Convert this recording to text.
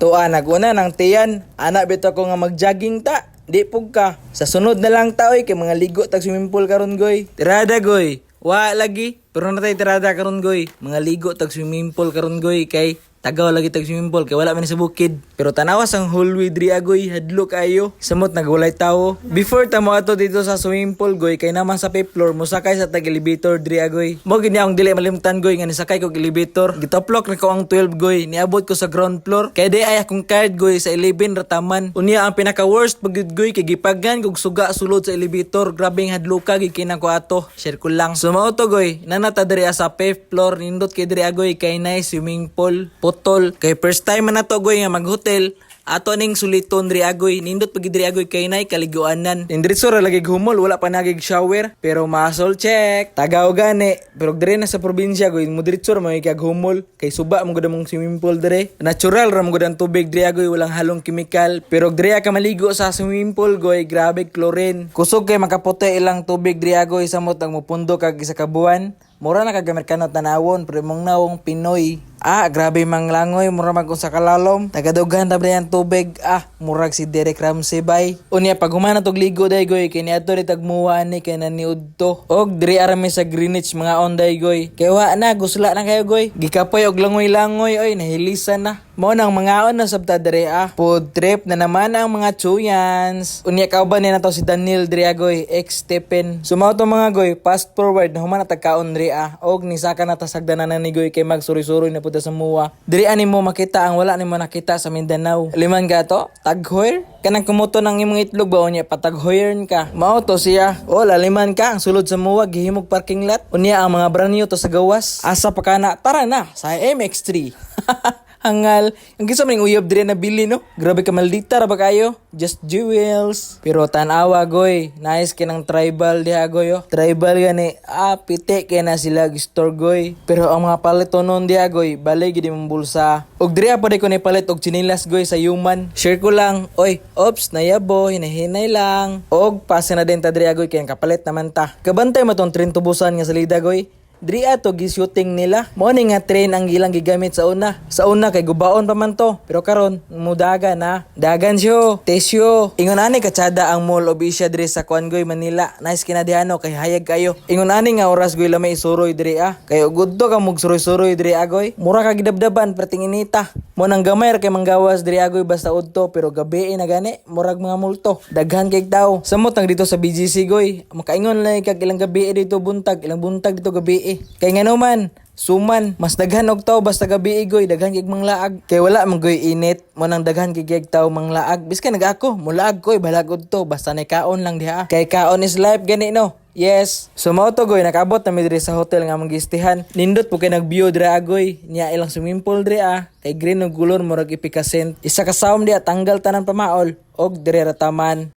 Tuwa naguna ng tiyan. Anak bito ko nga mag-jogging ta. Di pug ka. Sa sunod na lang ta oy kay mga ligo tag swimming pool karon goy. Tirada goy. Wa lagi. Pero natay tirada karon goy. Mga ligo tag swimming pool karon goy kay tagaw lagi tag swimming pool kay wala man sa bukid. Pero tanawas ang hallway diri agoy hadlo kayo. Samot nagwalay tawo. Before ta mo ato dito sa swimming pool goy kay naman sa fifth floor mo sakay sa tag elevator diri agoy. Mo gid akong dili malimtan goy nga nisakay ko og elevator. Gitoplok na ko ang 12 goy. Niabot ko sa ground floor. Kay di ay akong card goy sa 11 rataman. Unya ang pinaka worst pagid goy kay gipagan kog suga sulod sa elevator. Grabe ang hadlo ka gid ko ato. Share ko lang. Sumao goy. Nanata diri sa fifth floor nindot kay diri agoy kay nay swimming pool. Putol. Kay first time man nato goy nga mag-hotel. Ato ning suliton diri agoy nindot pag diri kay nay kaliguanan. Indiretso ra lagi humol wala pa nagig shower pero muscle check. Tagaw gani pero dire na sa probinsya goy mo diretso ra may kag humol kay suba mo gud mong swimming pool dire. Natural ra mo gud ang tubig diri walang halong chemical pero dire ka maligo sa swimming pool goy grabe chlorine. Kusog kay makaputi ilang tubig diri agoy samot ang mupundo kag isa ka buwan. Mura na kagamerkano tanawon, pero mong nawong Pinoy. Ah, grabe mang langoy, mura mag sa kalalom. Tagadughan ta ang tubig. Ah, murag si Derek Ramsey bay. Unya pag humana tog ligo day goy kay niadto ri tagmuwa ni kay to. Og diri arami sa Greenwich mga onday goy. Kay wa na gusla na kayo goy. Gikapoy og langoy-langoy oy nahilisan na. Mo nang mga on na sabta diri ah. Food trip na naman ang mga chuyans. Unya kauban ni na to si Daniel diri agoy, ex Stephen. Sumaw to mga goy, fast forward na humana tagkaon diri ah. Og ni saka na tasagdanan na ni goy kay magsuri-suri na puta sa muwa. Diri ani mo makita ang wala nimo nakita sa Mindanao. Liman ka to? Taghoyer? Kanang kumuto ng imong itlog ba unya pataghoyern ka. Mao to siya. O laliman ka ang sulod sa muwa gihimog parking lot. Unya ang mga branyo to sa gawas. Asa pa kana? Tara na sa MX3. Hangal. Ang gisa man yung uyab dire na bili no. Grabe ka maldita ra ba kayo? Just jewels. Pero tanawa goy. Nice kinang tribal diha goy oh. Tribal gani. Ah, pite kay na sila store goy. Pero ang mga palit noon diha goy, bali gid imong bulsa. Og dire pa ko ni palit og chinilas goy sa human. Share ko lang. Oy, ops, nayabo, hinahinay lang. Og pase na din ta dire goy kay kapalit naman ta. Kabantay mo tong train tubusan nga salida goy. Diri ato gi-shooting nila. Mo ni nga train ang ilang gigamit sa una. Sa una kay gubaon pa man to. Pero karon mudaga na. Dagan siyo, tesyo. Ingon ani katsada ang mall of Asia diri sa Kuangoy, Manila. Nice kinadihano kay hayag kayo. Ingon ani nga oras goy lamay isuroy diri ah. Kay ugod to ka mug suroy-suroy diri agoy. Mura ka gidabdaban perting inita. Mo nang gamay kay manggawas diri agoy basta udto pero gabi na gani murag mga multo. Daghan kay daw. Samot ang dito sa BGC goy. Makaingon lang kag ilang gabi dito buntag, ilang buntag dito gabi Kay nga naman, suman, mas daghan og taw basta gabi igoy, daghan kig manglaag. Kay wala man goy init, mo nang daghan kig kig taw manglaag. Biska nag ako, mulaag koy balagod to, basta nay kaon lang diha. Kay kaon is life gani no. Yes. So mao to goy nakabot na mi diri sa hotel nga magistihan. Nindot po kay nag-view diri agoy. Nya ilang swimming pool diri ah. Kay green og gulor murag ipikasent. Isa ka sound diha tanggal tanan pamaol og dire rataman.